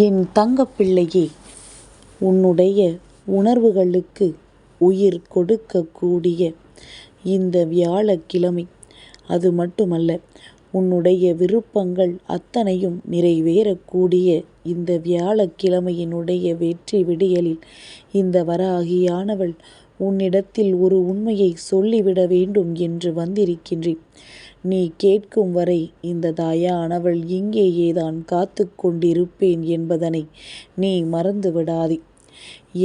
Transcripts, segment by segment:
என் தங்கப்பிள்ளையே உன்னுடைய உணர்வுகளுக்கு உயிர் கொடுக்கக்கூடிய இந்த வியாழக்கிழமை. அது மட்டுமல்ல உன்னுடைய விருப்பங்கள் அத்தனையும் நிறைவேறக்கூடிய இந்த வியாழக்கிழமையினுடைய வெற்றி விடியலில் இந்த வராகியானவள் உன்னிடத்தில் ஒரு உண்மையை சொல்லிவிட வேண்டும் என்று வந்திருக்கின்றேன். நீ கேட்கும் வரை இந்த தாயானவள் இங்கேயேதான் காத்து கொண்டிருப்பேன் என்பதனை நீ மறந்து விடாதே.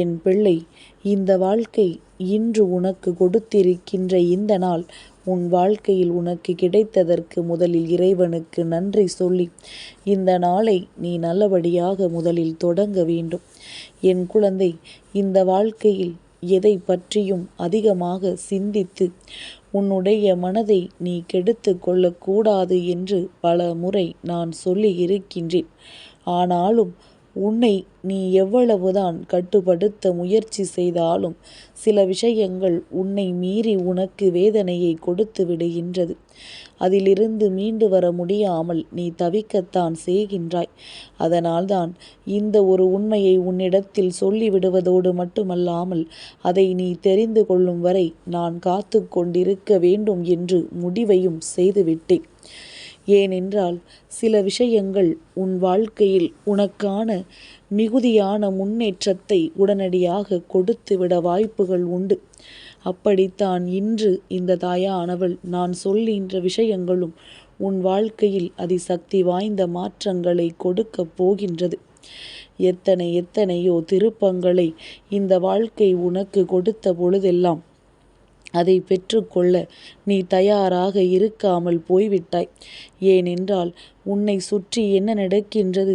என் பிள்ளை இந்த வாழ்க்கை இன்று உனக்கு கொடுத்திருக்கின்ற இந்த நாள் உன் வாழ்க்கையில் உனக்கு கிடைத்ததற்கு முதலில் இறைவனுக்கு நன்றி சொல்லி இந்த நாளை நீ நல்லபடியாக முதலில் தொடங்க வேண்டும். என் குழந்தை இந்த வாழ்க்கையில் எதை பற்றியும் அதிகமாக சிந்தித்து உன்னுடைய மனதை நீ கெடுத்து கொள்ளக்கூடாது என்று பல முறை நான் சொல்லி இருக்கின்றேன் ஆனாலும் உன்னை நீ எவ்வளவுதான் கட்டுப்படுத்த முயற்சி செய்தாலும் சில விஷயங்கள் உன்னை மீறி உனக்கு வேதனையை கொடுத்து விடுகின்றது. அதிலிருந்து மீண்டு வர முடியாமல் நீ தவிக்கத்தான் செய்கின்றாய். அதனால்தான் இந்த ஒரு உண்மையை உன்னிடத்தில் சொல்லிவிடுவதோடு மட்டுமல்லாமல் அதை நீ தெரிந்து கொள்ளும் வரை நான் காத்து கொண்டிருக்க வேண்டும் என்று முடிவையும் செய்துவிட்டேன். ஏனென்றால் சில விஷயங்கள் உன் வாழ்க்கையில் உனக்கான மிகுதியான முன்னேற்றத்தை உடனடியாக கொடுத்துவிட வாய்ப்புகள் உண்டு. அப்படித்தான் இன்று இந்த தாயானவள் நான் சொல்கின்ற விஷயங்களும் உன் வாழ்க்கையில் அதிசக்தி வாய்ந்த மாற்றங்களை கொடுக்கப் போகின்றது. எத்தனை எத்தனையோ திருப்பங்களை இந்த வாழ்க்கை உனக்கு கொடுத்த பொழுதெல்லாம் அதை பெற்றுக்கொள்ள நீ தயாராக இருக்காமல் போய்விட்டாய். ஏனென்றால் உன்னை சுற்றி என்ன நடக்கின்றது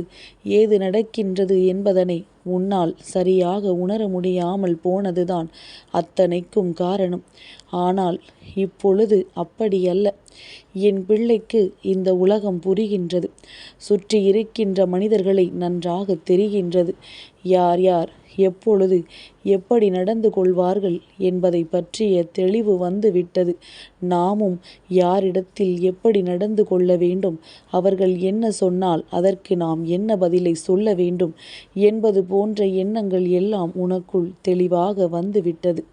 ஏது நடக்கின்றது என்பதனை உன்னால் சரியாக உணர முடியாமல் போனதுதான் அத்தனைக்கும் காரணம். ஆனால் இப்பொழுது அப்படியல்ல. என் பிள்ளைக்கு இந்த உலகம் புரிகின்றது. சுற்றி இருக்கின்ற மனிதர்களை நன்றாக தெரிகின்றது. யார் யார் எப்பொழுது எப்படி நடந்து கொள்வார்கள் என்பதை பற்றிய தெளிவு வந்துவிட்டது. நாமும் யாரிடத்தில் எப்படி நடந்து கொள்ள வேண்டும்? அவர்கள் என்ன சொன்னால் அதற்கு நாம் என்ன பதிலை சொல்ல வேண்டும் என்பது போன்ற எண்ணங்கள் எல்லாம் உனக்குள் தெளிவாக வந்துவிட்டது.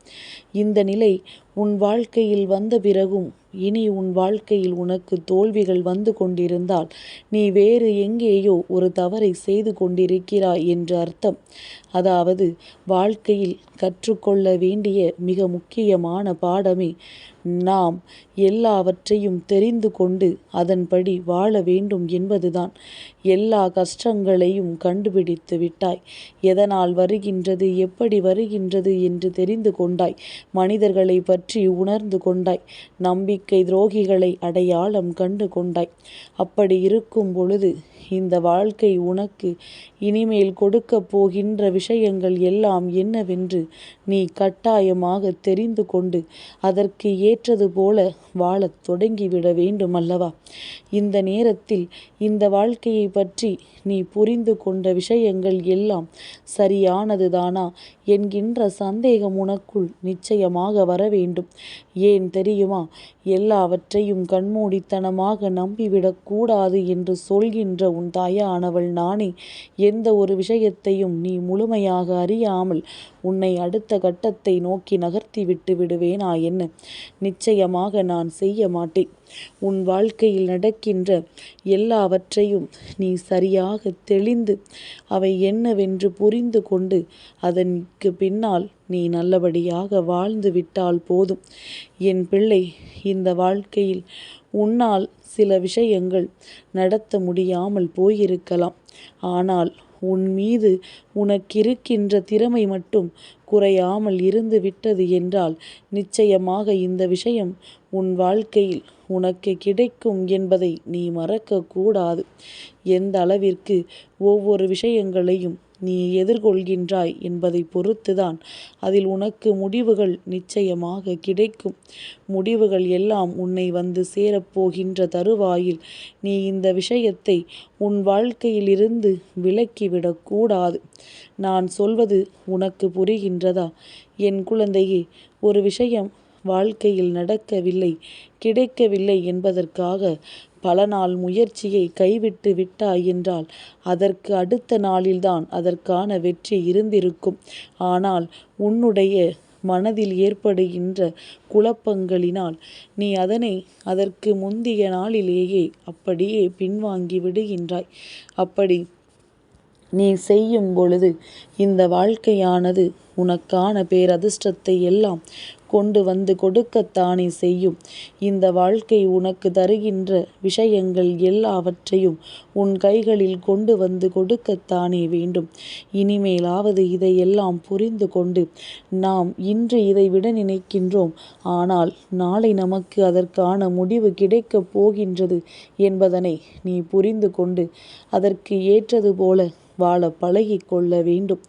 இந்த நிலை உன் வாழ்க்கையில் வந்த பிறகும் இனி உன் வாழ்க்கையில் உனக்கு தோல்விகள் வந்து கொண்டிருந்தால் நீ வேறு எங்கேயோ ஒரு தவறை செய்து கொண்டிருக்கிறாய் என்று அர்த்தம். அதாவது வாழ்க்கையில் கற்றுக்கொள்ள வேண்டிய மிக முக்கியமான பாடமே நாம் எல்லாவற்றையும் தெரிந்து கொண்டு அதன்படி வாழ வேண்டும் என்பதுதான். எல்லா கஷ்டங்களையும் கண்டுபிடித்து விட்டாய். எதனால் வருகின்றது எப்படி வருகின்றது என்று தெரிந்து கொண்டாய். மனிதர்களை பற்றி உணர்ந்து கொண்டாய். நம்பிக்கை துரோகிகளை அடையாளம் கண்டு கொண்டாய். அப்படி இருக்கும் பொழுது இந்த வாழ்க்கை உனக்கு இனிமேல் கொடுக்கப் போகின்ற விஷயங்கள் எல்லாம் என்னவென்று நீ கட்டாயமாக தெரிந்து கொண்டு அதற்கு ஏற்றது போல வாழத் தொடங்கிவிட வேண்டும் அல்லவா இந்த நேரத்தில் இந்த வாழ்க்கையை பற்றி நீ புரிந்து கொண்ட விஷயங்கள் எல்லாம் சரியானதுதானா? என்கின்ற சந்தேகம் உனக்குள் நிச்சயமாக வர வேண்டும். ஏன் தெரியுமா? எல்லாவற்றையும் கண்மூடித்தனமாக நம்பிவிடக்கூடாது என்று சொல்கின்ற உன் தாயானவள் நானே எந்த ஒரு விஷயத்தையும் நீ முழுமையாக அறியாமல் உன்னை அடுத்த கட்டத்தை நோக்கி நகர்த்தி விட்டு விடுவேனா என்ன? நிச்சயமாக நான் செய்ய மாட்டேன். உன் வாழ்க்கையில் நடக்கின்ற எல்லாவற்றையும் நீ சரியாக தெளிந்து அவை என்னவென்று புரிந்து கொண்டு அதற்கு பின்னால் நீ நல்லபடியாக வாழ்ந்து விட்டால் போதும். என் பிள்ளை இந்த வாழ்க்கையில் உன்னால் சில விஷயங்கள் நடத்த முடியாமல் போயிருக்கலாம். ஆனால் உன் மீது உனக்கிருக்கின்ற திறமை மட்டும் குறையாமல் இருந்து விட்டது என்றால் நிச்சயமாக இந்த விஷயம் உன் வாழ்க்கையில் உனக்கு கிடைக்கும் என்பதை நீ மறக்கக்கூடாது. எந்த அளவிற்கு ஒவ்வொரு விஷயங்களையும் நீ எதிர்கொள்கின்றாய் என்பதை பொறுத்துதான் அதில் உனக்கு முடிவுகள் நிச்சயமாக கிடைக்கும். முடிவுகள் எல்லாம் உன்னை வந்து சேரப்போகின்ற தருவாயில் நீ இந்த விஷயத்தை உன் வாழ்க்கையிலிருந்து விலக்கிவிடக்கூடாது நான் சொல்வது உனக்கு புரிகின்றதா? என் குழந்தையே ஒரு விஷயம் வாழ்க்கையில் நடக்கவில்லை கிடைக்கவில்லை என்பதற்காக பல நாள் முயற்சியை கைவிட்டு விட்டாய் என்றால் அதற்கு அடுத்த நாளில்தான் அதற்கான வெற்றி இருந்திருக்கும். ஆனால் உன்னுடைய மனதில் ஏற்படுகின்ற குழப்பங்களினால் நீ அதனை அதற்கு முந்திய நாளிலேயே அப்படியே பின்வாங்கி விடுகின்றாய். அப்படி நீ செய்யும் பொழுது இந்த வாழ்க்கையானது உனக்கான பேரதிர்ஷ்டத்தை எல்லாம் கொண்டு வந்து கொடுக்கத்தானே செய்யும். இந்த வாழ்க்கை உனக்கு தருகின்ற விஷயங்கள் எல்லாவற்றையும் உன் கைகளில் கொண்டு வந்து கொடுக்கத்தானே வேண்டும். இனிமேலாவது இதையெல்லாம் புரிந்து கொண்டு நாம் இன்று இதை விட நினைக்கின்றோம். ஆனால் நாளை நமக்கு அதற்கான முடிவு கிடைக்கப் போகின்றது என்பதனை நீ புரிந்து கொண்டு அதற்கு ஏற்றது போல வாழ பழகிக் கொள்ள வேண்டும்.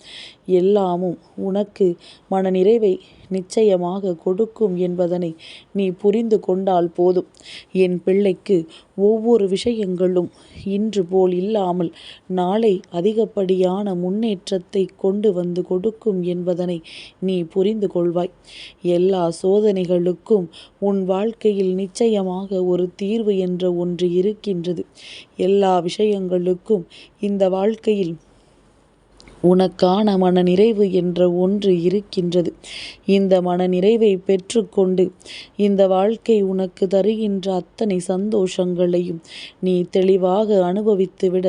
எல்லாமும் உனக்கு மனநிறைவை நிச்சயமாக கொடுக்கும் என்பதனை நீ புரிந்து கொண்டால் போதும். என் பிள்ளைக்கு ஒவ்வொரு விஷயங்களும் இன்று போல் இல்லாமல் நாளை அதிகப்படியான முன்னேற்றத்தை கொண்டு வந்து கொடுக்கும் என்பதனை நீ புரிந்து கொள்வாய். எல்லா சோதனைகளுக்கும் உன் வாழ்க்கையில் நிச்சயமாக ஒரு தீர்வு என்ற ஒன்று இருக்கின்றது. எல்லா விஷயங்களுக்கும் இந்த வாழ்க்கையில் உனக்கான மனநிறைவு என்ற ஒன்று இருக்கின்றது. இந்த மனநிறைவை பெற்றுக்கொண்டு இந்த வாழ்க்கை உனக்கு தருகின்ற அத்தனை சந்தோஷங்களையும் நீ தெளிவாக அனுபவித்துவிட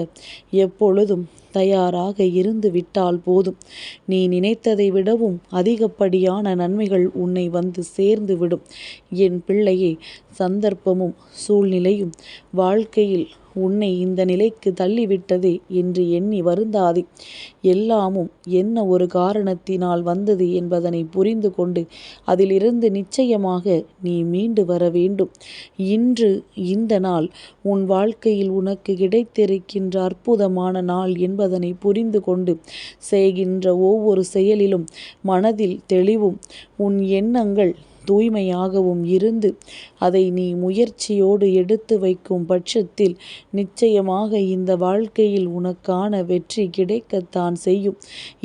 எப்பொழுதும் தயாராக இருந்து விட்டால் போதும். நீ நினைத்ததை விடவும் அதிகப்படியான நன்மைகள் உன்னை வந்து சேர்ந்து விடும். என் பிள்ளையே சந்தர்ப்பமும் சூழ்நிலையும் வாழ்க்கையில் உன்னை இந்த நிலைக்கு தள்ளிவிட்டதே என்று எண்ணி வருந்தாதே. எல்லாமும் என்ன ஒரு காரணத்தினால் வந்தது என்பதனை புரிந்து கொண்டு அதிலிருந்து நிச்சயமாக நீ மீண்டு வர வேண்டும். இன்று இந்த நாள் உன் வாழ்க்கையில் உனக்கு கிடைத்திருக்கின்ற அற்புதமான நாள் என்பதனை புரிந்து கொண்டு செய்கின்ற ஒவ்வொரு செயலிலும் மனதில் தெளிவும் உன் எண்ணங்கள் தூய்மையாகவும் இருந்து அதை நீ முயற்சியோடு எடுத்து வைக்கும் பட்சத்தில் நிச்சயமாக இந்த வாழ்க்கையில் உனக்கான வெற்றி கிடைக்கத்தான் செய்யும்.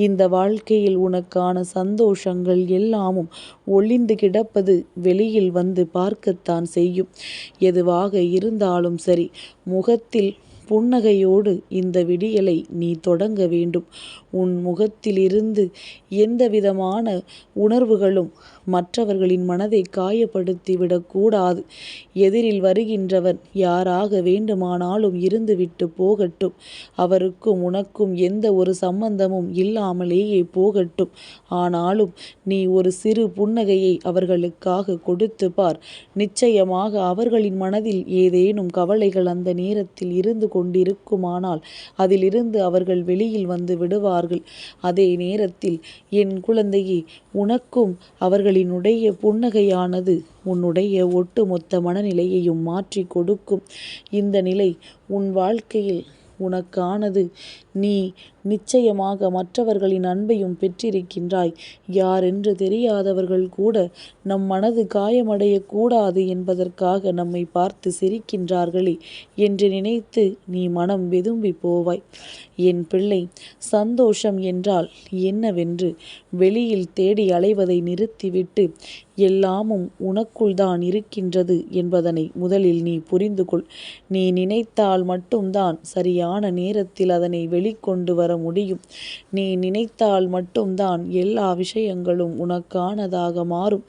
இந்த வாழ்க்கையில் உனக்கான சந்தோஷங்கள் எல்லாமும் ஒளிந்து கிடப்பது வெளியில் வந்து பார்க்கத்தான் செய்யும். எதுவாக இருந்தாலும் சரி முகத்தில் புன்னகையோடு இந்த விடியலை நீ தொடங்க வேண்டும். உன் முகத்திலிருந்து எந்தவிதமான உணர்வுகளும் மற்றவர்களின் மனதை காயப்படுத்திவிடக்கூடாது எதிரில் வருகின்றவன் யாராக வேண்டுமானாலும் இருந்துவிட்டு போகட்டும். அவருக்கும் உனக்கும் எந்த ஒரு சம்பந்தமும் இல்லாமலேயே போகட்டும். ஆனாலும் நீ ஒரு சிறு புன்னகையை அவர்களுக்காக கொடுத்து பார். நிச்சயமாக அவர்களின் மனதில் ஏதேனும் கவலைகள் அந்த நேரத்தில் இருந்து கொண்டிருக்குமானால் அதிலிருந்து அவர்கள் வெளியில் வந்து விடுவார் விடுவார்கள் அதே நேரத்தில் என் குழந்தையே உனக்கும் அவர்களினுடைய புன்னகையானது உன்னுடைய ஒட்டுமொத்த மனநிலையையும் மாற்றி கொடுக்கும். இந்த நிலை உன் வாழ்க்கையில் உனக்கானது. நீ நிச்சயமாக மற்றவர்களின் அன்பையும் பெற்றிருக்கின்றாய். யாரென்று தெரியாதவர்கள் கூட நம் மனது காயமடையக்கூடாது என்பதற்காக நம்மை பார்த்து சிரிக்கின்றார்களே என்று நினைத்து நீ மனம் வெதும்பி போவாய். என் பிள்ளை சந்தோஷம் என்றால் என்னவென்று? வெளியில் தேடி அலைவதை நிறுத்திவிட்டு எல்லாமும் உனக்குள் தான் இருக்கின்றது என்பதனை முதலில் நீ புரிந்து கொள் நீ நினைத்தால் மட்டும்தான் சரியான நேரத்தில் அதனை வெளிக்கொண்டு வர முடியும். நீ நினைத்தால் மட்டும்தான் எல்லா விஷயங்களும் உனக்கானதாக மாறும்.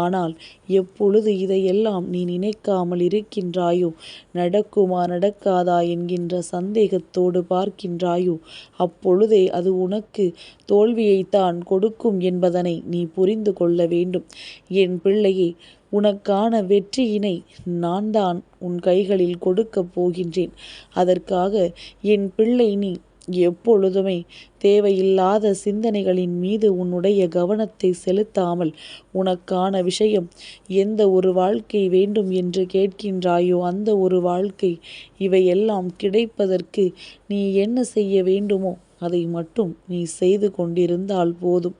ஆனால் எப்பொழுது இதையெல்லாம் நீ நினைக்காமல் இருக்கின்றாயோ நடக்குமா நடக்காதா என்கின்ற சந்தேகத்தோடு பார்க்கின்றாயோ அப்பொழுதே அது உனக்கு தோல்வியைத்தான் கொடுக்கும் என்பதனை நீ புரிந்து கொள்ள வேண்டும். என் பிள்ளையே உனக்கான வெற்றியினை நான் தான் உன் கைகளில் கொடுக்கப் போகின்றேன். அதற்காக என் பிள்ளை நீ எப்பொழுதுமே தேவையில்லாத சிந்தனைகளின் மீது உன்னுடைய கவனத்தை செலுத்தாமல் உனக்கான விஷயம் எந்த ஒரு வாழ்க்கை வேண்டும் என்று கேட்கின்றாயோ அந்த ஒரு வாழ்க்கை இவையெல்லாம் கிடைப்பதற்கு நீ என்ன செய்ய வேண்டுமோ அதை மட்டும் நீ செய்து கொண்டிருந்தால் போதும்.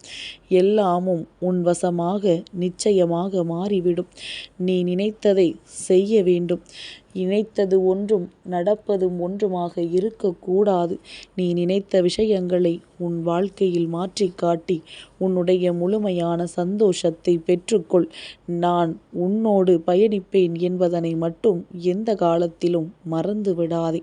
எல்லாமும் உன் வசமாக நிச்சயமாக மாறிவிடும். நீ நினைத்ததை செய்ய வேண்டும். நினைத்தது ஒன்றும் நடப்பதும் ஒன்றுமாக இருக்கக்கூடாது. நீ நினைத்த விஷயங்களை உன் வாழ்க்கையில் மாற்றி காட்டி உன்னுடைய முழுமையான சந்தோஷத்தை பெற்றுக்கொள். நான் உன்னோடு பயணிப்பேன் என்பதனை மட்டும் எந்த காலத்திலும் மறந்து விடாதே